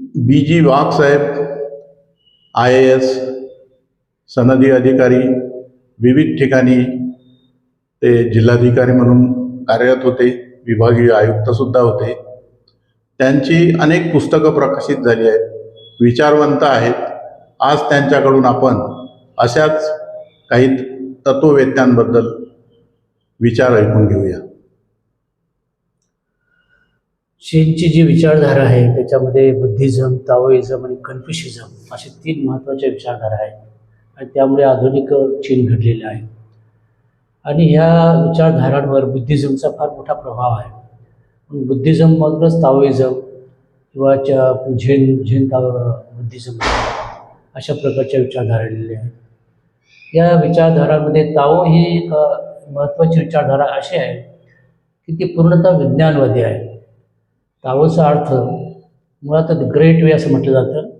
B G Wagh Saheb I A S सनदी अधिकारी विविध ठिकाणी ते जिल्हाधिकारी म्हणून कार्यरत होते विभागीय आयुक्तसुद्धा होते. त्यांची अनेक पुस्तकं प्रकाशित झाली आहेत विचारवंत आहेत. आज त्यांच्याकडून आपण अशाच काही तत्ववेत्यांबद्दल विचार ऐकून घेऊया. चीनची जी विचारधारा आहे त्याच्यामध्ये बुद्धिझम ताओइझम आणि कन्फ्युशिझम असे तीन महत्त्वाच्या विचारधारा आहेत. आणि त्यामुळे आधुनिक चीन घडलेलं आहे. आणि ह्या विचारधारांवर बुद्धिझमचा फार मोठा प्रभाव आहे. पण बुद्धिझम मधूनच ताओइझम किंवा च्या झेन झेन ताओ बुद्धिझम अशा प्रकारच्या विचारधारा आलेल्या आहेत. या विचारधारांमध्ये ताओ ही एक महत्त्वाची विचारधारा अशी आहे की ती पूर्णतः विज्ञानवादी आहे. ताओचा अर्थ मुळात ग्रेट वे असं म्हटलं जातं.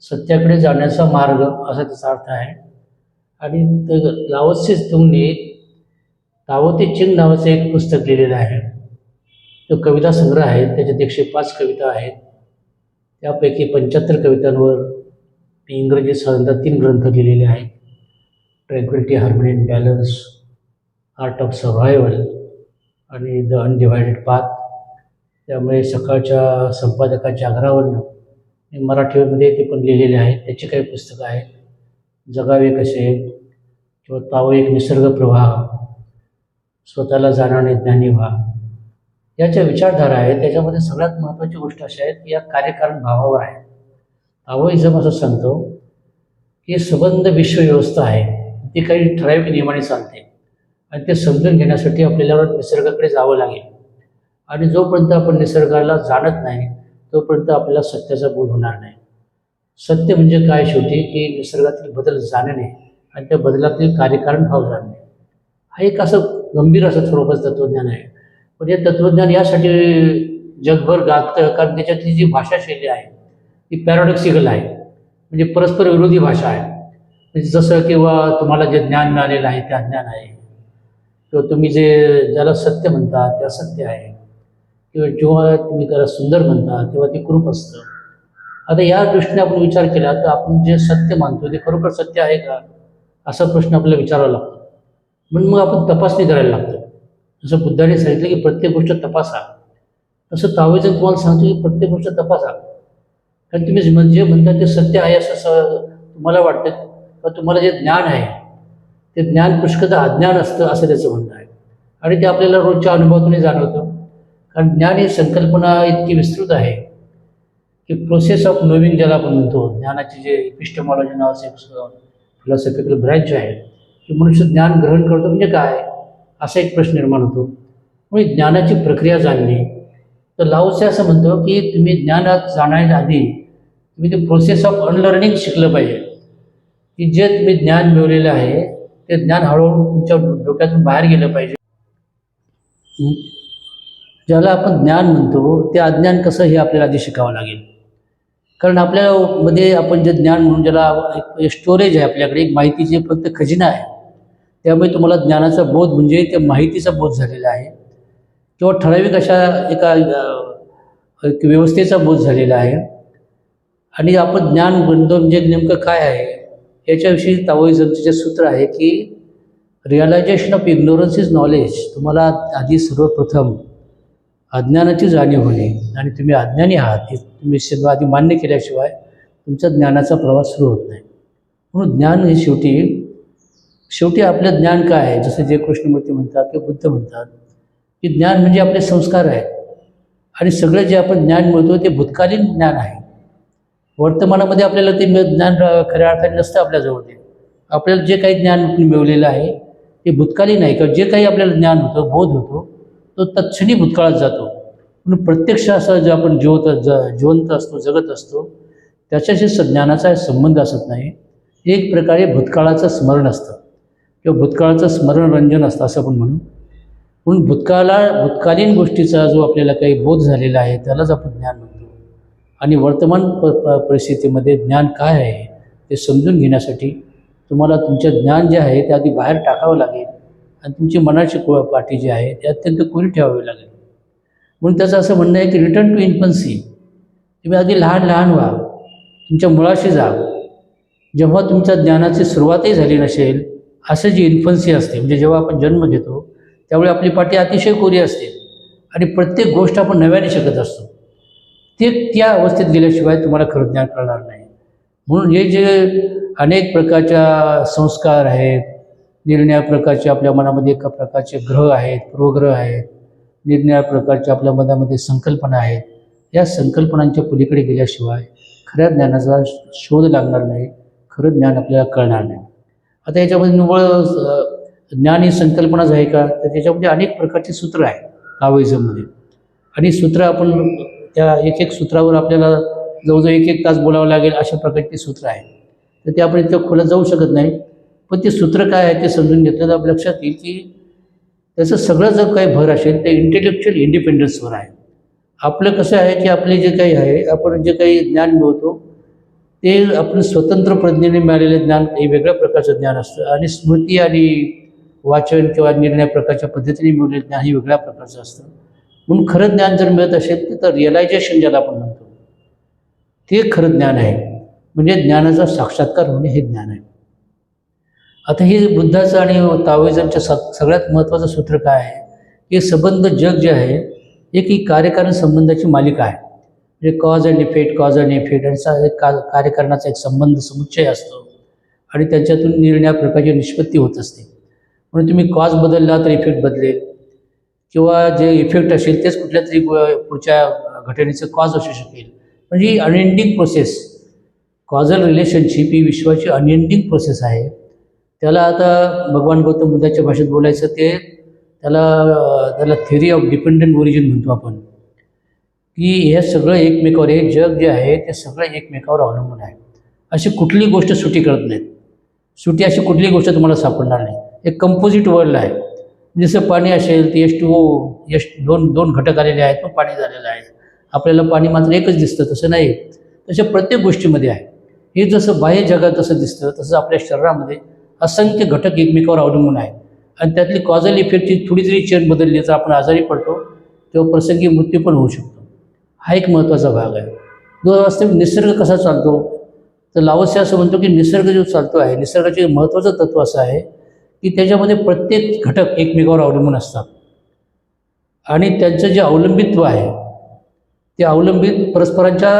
सत्याकडे जाण्याचा मार्ग असा त्याचा अर्थ आहे. आणि तर लाओत्से तुमने ताओ ते चिंग नावाचं एक पुस्तक लिहिलेलं आहे. तो कविता संग्रह आहे. त्याच्यात एकशे पाच कविता आहेत. त्यापैकी पंच्याहत्तर कवितांवर मी इंग्रजी साधारणतः तीन ग्रंथ लिहिलेले आहेत. Tranquility harmony and balance art of survival आणि द अनडिवायडेड पाथ त्यामुळे सकाळच्या संपादकाच्या आग्रहावरनं मी मराठीमध्ये ते पण लिहिलेले आहेत. त्याची काही पुस्तकं आहेत. जगावे कसे किंवा तावं एक निसर्ग प्रवाह स्वतःला जाणारे ज्ञानी व्हा. या ज्या विचारधारा आहेत. त्याच्यामध्ये सगळ्यात महत्त्वाची गोष्ट अशी आहे की या कार्यकारण भावावर आहे. ताओइझम असं सांगतो की सबंध विश्वव्यवस्था आहे. ती काही ठराविक नियमाने चालते. आणि ते समजून घेण्यासाठी आपल्याला निसर्गाकडे जावं लागेल. आणि जोपर्यंत आपण निसर्गाला जाणत नाही तोपर्यंत आपल्याला सत्याचा बोध होणार नाही. सत्य म्हणजे काय शेवटी? की निसर्गातील बदल जाणणे आणि त्या बदलातील कार्यकारण भाव जाणणे. हा एक असं गंभीर असं स्वरूपाचं तत्त्वज्ञान आहे. पण हे तत्त्वज्ञान यासाठी जगभर गाजतं कारण त्याच्यातली जी भाषाशैली आहे ती पॅराडॉक्सिकल आहे. म्हणजे परस्पर विरोधी भाषा आहे. म्हणजे जसं किंवा तुम्हाला जे ज्ञान मिळालेलं आहे ते अज्ञान आहे. किंवा तुम्ही जे ज्याला सत्य म्हणता ते असत्य आहे. किंवा जेव्हा तुम्ही त्याला सुंदर म्हणता तेव्हा ते कृप असतं. आता या दृष्टीने आपण विचार केला तर आपण जे सत्य मानतो ते खरोखर सत्य आहे का? असा प्रश्न आपल्याला विचारावा लागतो. म्हणून मग आपण तपासणी करायला लागतो. जसं बुद्धाने सांगितलं की प्रत्येक गोष्ट तपासा. तसं तावेचं तुम्हाला सांगतो की प्रत्येक गोष्ट तपासा. कारण तुम्ही जे- जे म्हणता ते सत्य आहे असं स- तुम्हाला वाटतं किंवा तुम्हाला जे ज्ञान आहे ते ज्ञान पुष्कळतः अज्ञान असतं असं त्याचं म्हणणं आहे. आणि ते आपल्याला रोजच्या अनुभवातूनही जाणवतं. कारण ज्ञान ही संकल्पना इतकी विस्तृत आहे की प्रोसेस ऑफ नोविंग ज्याला आपण म्हणतो ज्ञानाची जे इपिस्टमॉलॉजी नावाचं एक फिलॉसॉफिकल ब्रँच आहे की मनुष्य ज्ञान ग्रहण करतो म्हणजे काय? असा एक प्रश्न निर्माण होतो. म्हणजे ज्ञानाची प्रक्रिया जाणली तर लावचे असं म्हणतो की तुम्ही ज्ञानात जाण्याच्या आधी तुम्ही ते प्रोसेस ऑफ अनलर्निंग शिकलं पाहिजे. की जे तुम्ही ज्ञान मिळवलेलं आहे ते ज्ञान हळूहळू तुमच्या डोक्यातून बाहेर गेलं पाहिजे. ज्याला आपण ज्ञान म्हणतो ते अज्ञान कसं हे आपल्याला आधी शिकावं लागेल? कारण आपल्यामध्ये आपण जे ज्ञान म्हणून ज्याला एक म्हणजे स्टोरेज आहे आपल्याकडे एक माहितीची फक्त खजिना आहे. त्यामुळे तुम्हाला ज्ञानाचा बोध म्हणजे त्या माहितीचा बोध झालेला आहे. किंवा ठराविक अशा एका एक व्यवस्थेचा बोध झालेला आहे. आणि आपण ज्ञान बनतो म्हणजे नेमकं काय आहे? याच्याविषयी ताओइझमचे जे सूत्र आहे की realization of ignorance is knowledge तुम्हाला आधी सर्वप्रथम अज्ञानाची जाणीव होणे आणि तुम्ही अज्ञानी आहात हे तुम्ही सगळं आधी मान्य केल्याशिवाय तुमचा ज्ञानाचा प्रवास सुरू होत नाही. म्हणून ज्ञान हे शेवटी शेवटी आपलं ज्ञान काय आहे? जसं जे कृष्णमूर्ती म्हणतात किंवा बुद्ध म्हणतात की ज्ञान म्हणजे आपले संस्कार आहेत. आणि सगळं जे आपण ज्ञान मिळतो ते भूतकालीन ज्ञान आहे. वर्तमानामध्ये आपल्याला ते ज्ञान खऱ्या अर्थाने नसतं आपल्याजवळ ते. आपल्याला जे काही ज्ञान मिळवलेलं आहे ते भूतकालीन आहे. किंवा जे काही आपल्याला ज्ञान होतं बोध होतो तो तत्क्षणी भूतकाळात जातो. म्हणून प्रत्यक्ष असा जो आपण जिवत ज जिवंत असतो जगत असतो त्याच्याशी ज्ञानाचा संबंध असत नाही. एक प्रकारे भूतकाळाचं स्मरण असतं. किंवा भूतकाळाचं स्मरणरंजन असतं असं आपण म्हणू. म्हणून भूतकाळा भूतकालीन गोष्टीचा जो आपल्याला काही बोध झालेला आहे त्यालाच आपण ज्ञान म्हणतो. आणि वर्तमान प प परिस्थितीमध्ये ज्ञान काय आहे ते समजून घेण्यासाठी तुम्हाला तुमचं ज्ञान जे आहे ते आधी बाहेर टाकावं लागेल. आणि तुमची मनाची को पाठी जी आहे ती अत्यंत कोरी ठेवावी लागेल. म्हणून त्याचं असं म्हणणं आहे की रिटर्न टू इन्फन्सी तुम्ही आधी लहान लहान व्हा. तुमच्या मुळाशी जा. जेव्हा तुमच्या ज्ञानाची सुरुवातही झाली नसेल असं जी इन्फन्सी असते म्हणजे जेव्हा आपण जन्म घेतो त्यावेळी आपली पाठी अतिशय कोरी असते. आणि प्रत्येक गोष्ट आपण नव्याने शिकत असतो. ते त्या अवस्थेत गेल्याशिवाय तुम्हाला खरं ज्ञान कळणार नाही. म्हणून हे जे अनेक प्रकारच्या संस्कार आहेत निरनिळ्या प्रकारचे आपल्या मनामध्ये एका प्रकारचे ग्रह आहेत पूर्वग्रह आहेत निरनिळ्या प्रकारच्या आपल्या मनामध्ये संकल्पना आहेत. या संकल्पनांच्या पलीकडे गेल्याशिवाय खऱ्या ज्ञानाचा शोध लागणार नाही खरं ज्ञान आपल्याला कळणार नाही. आता याच्यामध्ये निव्वळ ज्ञान ही संकल्पनाच आहे का? तर त्याच्यामध्ये अनेक प्रकारची सूत्र आहेत ताओइझममध्ये आणि सूत्र आपण त्या एक एक सूत्रावर आपल्याला जवळजवळ एक एक तास बोलावं लागेल अशा प्रकारची सूत्र आहेत. तर ते आपण इतकं खोलात जाऊ शकत नाही. पण ते सूत्र काय आहे ते समजून घेतलं तर आपल्या लक्षात येईल की त्याचं सगळं जर काही भर असेल ते इंटेलेक्च्युअल इंडिपेंडन्सवर आहे. आपलं कसं आहे की आपले जे काही आहे आपण जे काही ज्ञान मिळवतो ते आपण स्वतंत्र प्रज्ञेने मिळालेलं ज्ञान हे वेगळ्या प्रकारचं ज्ञान असतं आणि स्मृती आणि वाचन किंवा निर्णय प्रकारच्या पद्धतीने मिळवलेलं ज्ञान हे वेगळ्या प्रकारचं असतं. म्हणून खरं ज्ञान जर मिळत असेल तर रिअलायझेशन ज्याला आपण म्हणतो ते खरं ज्ञान आहे. म्हणजे ज्ञानाचा साक्षात्कार होणे हे ज्ञान आहे. आता हे बुद्धाचं आणि ताओइझमच्या स सगळ्यात महत्त्वाचं सूत्र काय आहे? हे संबंध जग जे आहे एक ही कार्यकारण संबंधाची मालिका आहे. म्हणजे cause and effect cause and effect यांचा एक का कार्यकारणाचा एक संबंध समुच्चय असतो. आणि त्यांच्यातून निर्णया प्रकारची निष्पत्ती होत असते. म्हणून तुम्ही कॉज बदलला तर इफेक्ट बदलेल. किंवा जे इफेक्ट असेल तेच कुठल्या तरी पुढच्या घटनेचं कॉज असू शकेल. म्हणजे ही अनएंडिंग प्रोसेस कॉजल रिलेशनशिप ही विश्वाची अनएंडिंग प्रोसेस आहे. त्याला आता भगवान गौतम बुद्धाच्या भाषेत बोलायचं ते त्याला त्याला थेरी ऑफ डिपेंडंट ओरिजिन म्हणतो आपण. की हे सगळं एकमेकावर हे जग जे आहे ते सगळं एकमेकावर अवलंबून आहे. अशी कुठली गोष्ट सुटी करत नाहीत. सुटी अशी कुठली गोष्ट तुम्हाला सापडणार नाही. एक कंपोजिट वर्ल्ड आहे. जसं पाणी असेल ते एस टू ओ एस दोन दोन घटक आलेले आहेत पण पाणी झालेलं आहे. आपल्याला पाणी मात्र एकच दिसतं तसं नाही. तशा प्रत्येक गोष्टीमध्ये आहे. हे जसं बाह्य जगात तसं दिसतं तसं आपल्या शरीरामध्ये असंख्य घटक एकमेकावर अवलंबून आहे आणि त्यातली कॉझल इफेक्टची थोडी जरी चेन बदलली तर आपण आजारी पडतो तेव्हा प्रसंगी मृत्यू पण होऊ शकतो. हा एक महत्त्वाचा भाग आहे. जो वास्तविक निसर्ग कसा चालतो? तर लावस्य असं म्हणतो की निसर्ग जो चालतो आहे निसर्गाचे महत्त्वाचं तत्त्व असं आहे की त्याच्यामध्ये प्रत्येक घटक एकमेकावर अवलंबून असतात. आणि त्यांचं जे अवलंबित्व आहे ते अवलंबित परस्परांच्या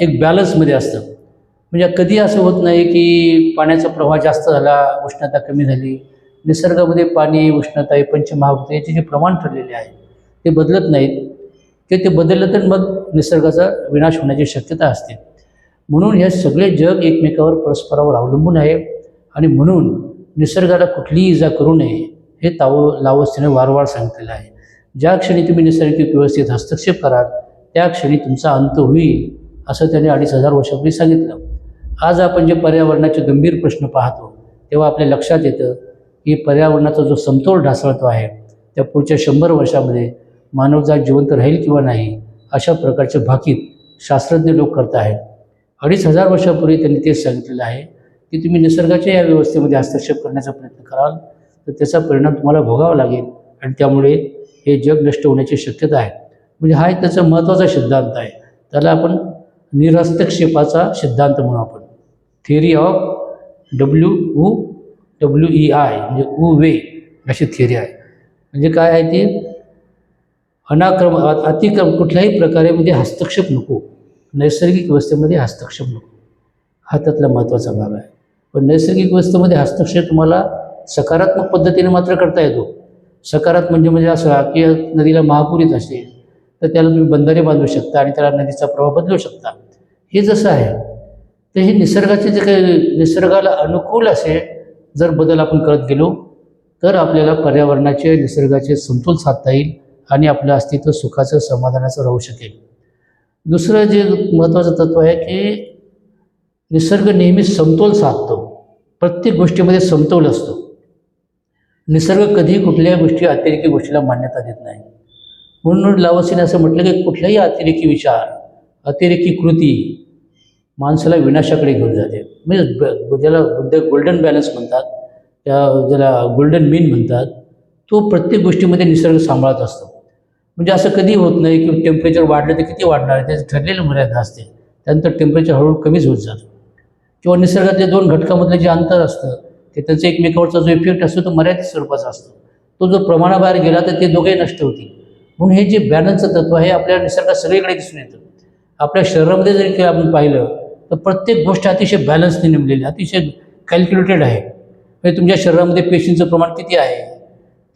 एक बॅलन्समध्ये असतं. म्हणजे कधी असं होत नाही की पाण्याचा प्रवाह जास्त झाला उष्णता कमी झाली निसर्गामध्ये पाणी उष्णता हे पंचमहाभूत याचे जे प्रमाण ठरलेले आहे ते बदलत नाहीत. ते ते बदललं तर मग निसर्गाचा विनाश होण्याची शक्यता असते. म्हणून हे सगळे जग एकमेकावर परस्परावर अवलंबून आहे आणि म्हणून निसर्गाला कुठलीही इजा करू नये हे ताव लावस्तीने वारंवार सांगितलेलं आहे. ज्या क्षणी तुम्ही निसर्गिक व्यवस्थेत हस्तक्षेप कराल त्या क्षणी तुमचा अंत होईल असं त्याने अडीच हजार वर्षापूर्वी सांगितलं. आज आपण जे पर्यावरणाचे गंभीर प्रश्न पाहतो तेव्हा आपल्या लक्षात येतं की पर्यावरणाचा जो समतोल ढासळतो आहे त्या पुढच्या शंभर वर्षामध्ये मानवजात जिवंत राहील किंवा नाही अशा प्रकारचे भाकीत शास्त्रज्ञ लोक करत आहेत. अडीच हजार वर्षापूर्वी त्यांनी तेच सांगितलेलं आहे की तुम्ही निसर्गाच्या या व्यवस्थेमध्ये हस्तक्षेप करण्याचा प्रयत्न कराल तर त्याचा परिणाम तुम्हाला भोगावा लागेल आणि त्यामुळे हे जग नष्ट होण्याची शक्यता आहे. म्हणजे हा एक त्याचा महत्त्वाचा सिद्धांत आहे. त्याला आपण निरहस्तक्षेपाचा सिद्धांत म्हणू आपण. Theory of W U W E I म्हणजे उ वे अशी थिअरी आहे. म्हणजे काय आहे ती? अनाक्रम अ- अतिक्रम कुठल्याही प्रकारे म्हणजे हस्तक्षेप नको. नैसर्गिक व्यवस्थेमध्ये हस्तक्षेप नको. हा त्यातला महत्त्वाचा भाग आहे. पण नैसर्गिक व्यवस्थेमध्ये हस्तक्षेप तुम्हाला सकारात्मक पद्धतीने मात्र करता येतो. सकारात्मक म्हणजे म्हणजे असं की नदीला महापूर येत असेल तर त्याला तुम्ही बंधारे बांधू शकता आणि त्याला नदीचा प्रवाह बदलू शकता. हे जसं आहे तर हे निसर्गाचे जे काही निसर्गाला अनुकूल असे जर बदल आपण करत गेलो तर आपल्याला पर्यावरणाचे निसर्गाचे समतोल साधता येईल आणि आपलं अस्तित्व सुखाचं समाधानाचं राहू शकेल. दुसरं जे महत्त्वाचं तत्त्व आहे की निसर्ग नेहमी समतोल साधतो. प्रत्येक गोष्टीमध्ये समतोल असतो. निसर्ग कधीही कुठल्याही गोष्टी अतिरेकी गोष्टीला मान्यता देत नाही. म्हणून लावसीने असं म्हटलं की कुठलाही अतिरेकी विचार अतिरेकी कृती माणसाला विनाशाकडे घेऊन जाते. म्हणजे ब- ज्याला बुद्ध गोल्डन बॅलन्स म्हणतात त्या ज्याला गोल्डन मीन म्हणतात तो प्रत्येक गोष्टीमध्ये निसर्ग सांभाळत असतो. म्हणजे असं कधी होत नाही की टेम्परेचर वाढलं तर किती वाढणार आहे त्याची ठरलेली मर्यादा असते. त्यानंतर टेम्परेचर हळूहळू कमीच होत जातं. किंवा निसर्गातल्या दोन घटकामधलं जे अंतर असतं ते त्याचं एकमेकावरचा जो इफेक्ट असतो तो मर्यादित स्वरूपाचा असतो. तो जो प्रमाणाबाहेर गेला तर ते दोघेही नष्ट होतील. म्हणून हे जे बॅलन्सचं तत्व आहे आपल्या निसर्गात सगळीकडे दिसून येतं. आपल्या शरीरामध्ये जरी आपण पाहिलं तर प्रत्येक गोष्ट अतिशय बॅलन्सने नेमलेली अतिशय कॅल्क्युलेटेड आहे. म्हणजे तुमच्या शरीरामध्ये पेशींचं प्रमाण किती आहे?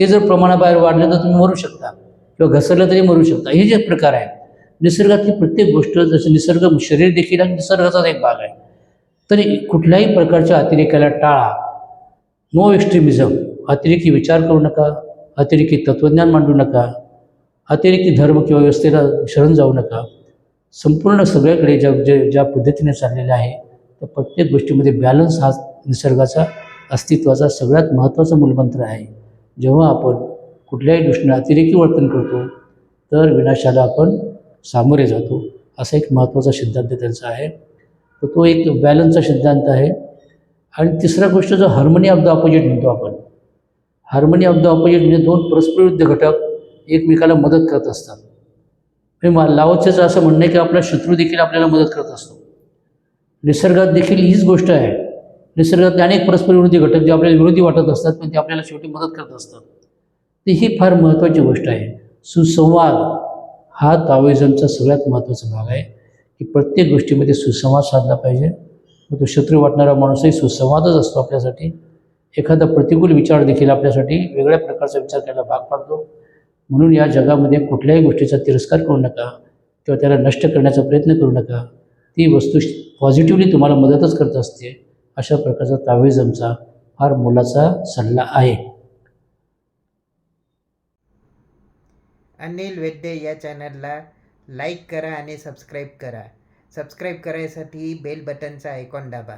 ते जर प्रमाणाबाहेर वाढलं तर तुम्ही मरू शकता. किंवा घसरलं तरी मरू शकता. हे जे प्रकार आहे निसर्गातली प्रत्येक गोष्ट जसं निसर्ग शरीर देखील निसर्गाचाच एक भाग आहे. तरी कुठल्याही प्रकारच्या अतिरेकाला टाळा. नो एक्स्ट्रीमिझम अतिरेकी विचार करू नका. अतिरेकी तत्त्वज्ञान मांडू नका. अतिरेकी धर्म किंवा व्यवस्थेला शरण जाऊ नका. संपूर्ण सगळ्याकडे ज्या जे ज्या पद्धतीने चाललेलं आहे त्या प्रत्येक गोष्टीमध्ये बॅलन्स हा निसर्गाचा अस्तित्वाचा सगळ्यात महत्त्वाचा मूलमंत्र आहे. जेव्हा आपण कुठल्याही दृष्टीने अतिरेकी वर्तन करतो तर विनाशाला आपण सामोरे जातो असा एक महत्त्वाचा सिद्धांत त्यांचा आहे. तर तो एक बॅलन्सचा सिद्धांत आहे. आणि तिसरा गोष्ट जो हार्मनी ऑफ द ऑपोजिट म्हणतो आपण. हार्मनी ऑफ द ऑपोजिट म्हणजे दोन परस्परविरुद्ध घटक एकमेकाला मदत करत असतात. म्हणजे मा लावचेचं असं म्हणणं आहे की आपला शत्रू देखील आपल्याला मदत करत असतो. निसर्गात देखील हीच गोष्ट आहे. निसर्गातले अनेक परस्पर विरोधी घटक जे आपल्याला विरोधी वाटत असतात पण ते आपल्याला शेवटी मदत करत असतात. तर ही फार महत्त्वाची गोष्ट आहे. सुसंवाद हा ताओइझमचा सगळ्यात महत्त्वाचा भाग आहे की प्रत्येक गोष्टीमध्ये सुसंवाद साधला पाहिजे. मग तो शत्रू वाटणारा माणूसही सुसंवादच असतो आपल्यासाठी. एखादा प्रतिकूल विचार देखील आपल्यासाठी वेगळ्या प्रकारचा विचार करायला भाग पाडतो. म्हणून या जगामध्ये कुठल्याही गोष्टीचा तिरस्कार करू नका किंवा त्याला नष्ट करण्याचा प्रयत्न करू नका. ती वस्तू पॉझिटिव्हली तुम्हाला मदतच करत असते. अशा प्रकारचा तावेजमचा फार मोलाचा सल्ला आहे. अनिल वैद्य या चॅनलला लाईक करा आणि सबस्क्राईब करा. सबस्क्राईब करायसाठी बेल बटनचा आयकॉन दाबा.